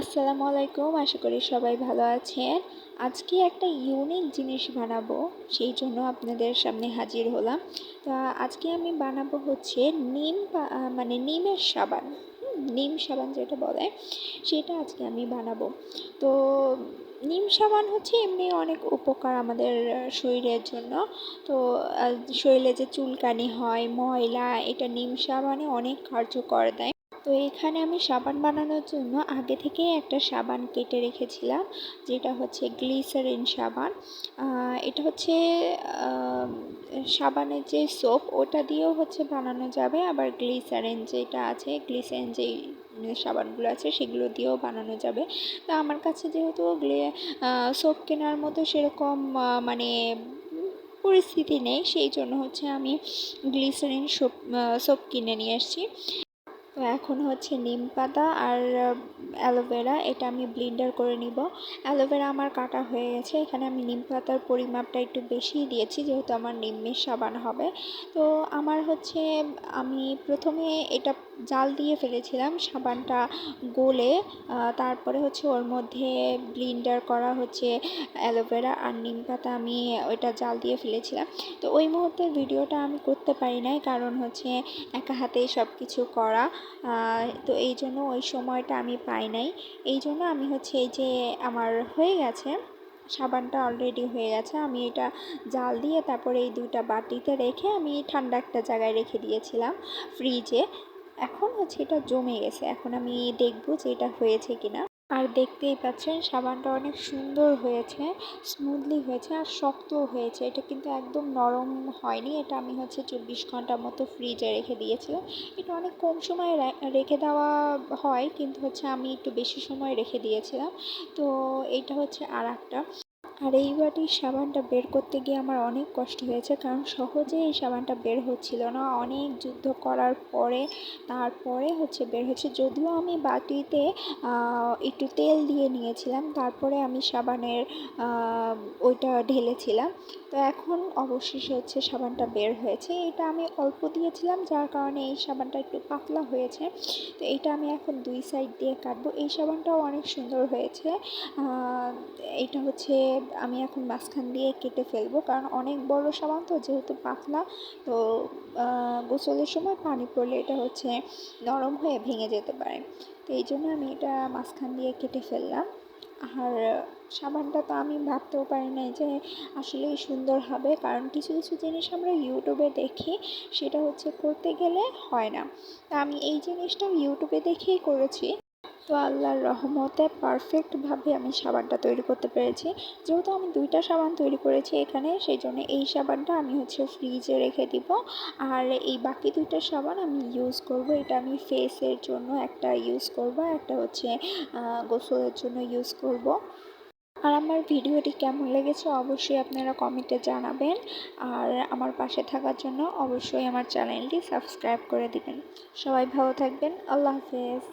আসসালামু আলাইকুম, আশা করি সবাই ভালো আছেন। আজকে একটা ইউনিক জিনিস বানাবো, সেই জন্য আপনাদের সামনে হাজির হলাম। তা আজকে আমি বানাবো হচ্ছে নিম মানে নিমের সাবান। নিম সাবান যেটা বলে, সেটা আজকে আমি বানাবো। তো নিম সাবান হচ্ছে এমনি অনেক উপকার আমাদের শরীরের জন্য। তো শরীরে যে চুলকানি হয়, ময়লা, এটা নিম সাবানে অনেক কার্যকর দেয়। তো এখানে আমি সাবান বানানোর জন্য আগে থেকে একটা সাবান কেটে রেখেছিলাম, যেটা হচ্ছে গ্লিসারিন সাবান। এটা হচ্ছে সাবানের যে সোপ, ওটা দিয়েও হচ্ছে বানানো যাবে। আবার গ্লিসারিন যেটা আছে, গ্লিসারিন যেই সাবানগুলো আছে, সেগুলো দিয়েও বানানো যাবে। তা আমার কাছে যেহেতু সোপ কেনার মতো সেরকম মানে পরিস্থিতি নেই, সেই জন্য হচ্ছে আমি গ্লিসারিন সোপ সোপ কিনে নিয়ে এসেছি তো এখন হচ্ছে নিম পাতা আর অ্যালোভেরা এটা আমি ব্লিন্ডার করে নিব। অ্যালোভেরা আমার কাটা হয়ে গেছে, এখানে আমি নিম পাতার পরিমাপটা একটু বেশিই দিয়েছি, যেহেতু আমার নিমের সাবান হবে। তো আমার হচ্ছে, আমি প্রথমে এটা জাল দিয়ে ফেলেছিলাম সাবানটা গলে তারপরে হচ্ছে ওর মধ্যে ব্লিন্ডার করা হচ্ছে অ্যালোভেরা আর নিম পাতা আমি ওইটা জাল দিয়ে ফেলেছিলাম। তো ওই মুহূর্তের ভিডিওটা আমি করতে পারি নাই, কারণ হচ্ছে একা হাতেই সব কিছু করা। তো এই জন্য ওই সময়টা আমি পাই নাই। এই জন্য আমি হচ্ছে এই যে আমার হয়ে গেছে, সাবানটা অলরেডি হয়ে গেছে, আমি এটা জাল দিয়ে তারপরে এই দুইটা বাটিতে রেখে আমি ঠান্ডা একটা জায়গায় রেখে দিয়েছিলাম ফ্রিজে এখন হচ্ছে এটা জমে গেছে, এখন আমি দেখব যে এটা হয়েছে কিনা। আর দেখতেই পাচ্ছেন সাবানটা অনেক সুন্দর হয়েছে স্মুথলি হয়েছে আর শক্তও হয়েছে। এটা কিন্তু একদম নরম হয়নি, এটা আমি হচ্ছে চব্বিশ ঘণ্টার মতো ফ্রিজে রেখে দিয়েছিলাম এটা অনেক কম সময় রেখে দেওয়া হয়, কিন্তু হচ্ছে আমি একটু বেশি সময় রেখে দিয়েছিলাম। তো এটা হচ্ছে আর একটা আর এই বাটির সাবানটা বের করতে গিয়ে আমার অনেক কষ্ট হয়েছে, কারণ সহজে এই সাবানটা বের হচ্ছিল না। অনেক যুদ্ধ করার পরে, তারপরে হচ্ছে বের হচ্ছে যদিও আমি বাটিতে একটু তেল দিয়ে নিয়েছিলাম, তারপরে আমি সাবানের ওইটা ঢেলেছিলাম। তো এখন অবশেষে হচ্ছে সাবানটা বের হয়েছে। এটা আমি অল্প দিয়েছিলাম, যার কারণে এই সাবানটা একটু পাতলা হয়েছে। তো এটা আমি এখন দুই সাইড দিয়ে কাটবো। এই সাবানটাও অনেক সুন্দর হয়েছে। এটা হচ্ছে আমি এখন মাঝখান দিয়ে কেটে ফেলব। কারণ অনেক বড় সাবান তো, যেহেতু পাতলা, তো গোসলের সময় পানি পড়লে এটা হচ্ছে নরম হয়ে ভেঙে যেতে পারে। তো এই জন্য আমি এটা মাঝখান দিয়ে কেটে ফেললাম। আর সাবানটা তো আমি ভাবতেও পারি নাই যে আসলেই সুন্দর হবে। কারণ কিছু কিছু জিনিস আমরা ইউটিউবে দেখি, সেটা হচ্ছে করতে গেলে হয় না। তা আমি এই জিনিসটা ইউটিউবে দেখেই করেছি। তো আল্লাহর রহমতে পারফেক্টভাবে আমি সাবানটা তৈরি করতে পেরেছি। যেহেতু আমি দুইটা সাবান তৈরি করেছি এখানে, সেই জন্য এই সাবানটা আমি হচ্ছে ফ্রিজে রেখে দিব। আর এই বাকি দুইটা সাবান আমি ইউজ করব, এটা আমি ফেসের জন্য একটা ইউজ করব, একটা হচ্ছে গোসলের জন্য ইউজ করব। আর আমার ভিডিওটি কেমন লেগেছে অবশ্যই আপনারা কমেন্টে জানাবেন। আর আমার পাশে থাকার জন্য অবশ্যই আমার চ্যানেলটি সাবস্ক্রাইব করে দিবেন। সবাই ভালো থাকবেন। আল্লাহ হাফেজ।